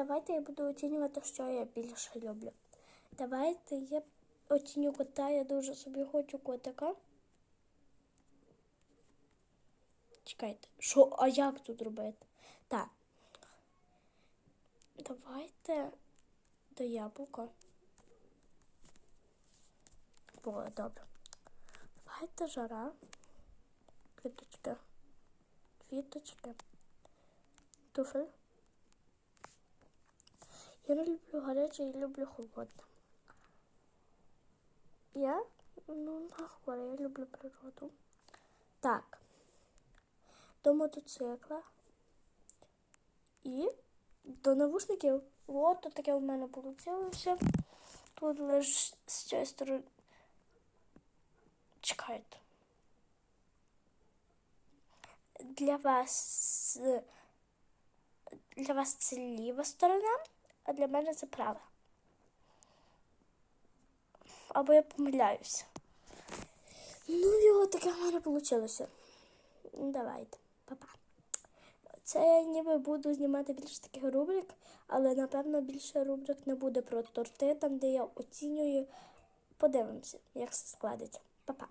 давайте я буду оцінювати, що я більше люблю. Давайте я оціню кота, я дуже собі хочу котика. Чекайте, що, а як тут робити? Так. Давайте до яблука. О, добре. Давайте жара. Квіточки. Квіточки. Туфель. Я не люблю гаряче, я люблю холодне. Я, ну, хворе, я люблю природу. Так. До мотоцикла. І до навушників. От тут таке в мене вийшло. Тут лише з цієї сторони. Чекайте. Для вас для вас це ліва сторона, а для мене це права. Або я помиляюся. Ну, його таке в мене вийшло. Давайте, па-па. Це я ніби буду знімати більше таких рубрик, але напевно більше рубрик не буде про торти, там де я оцінюю. Подивимося, як все складеться. Па-па.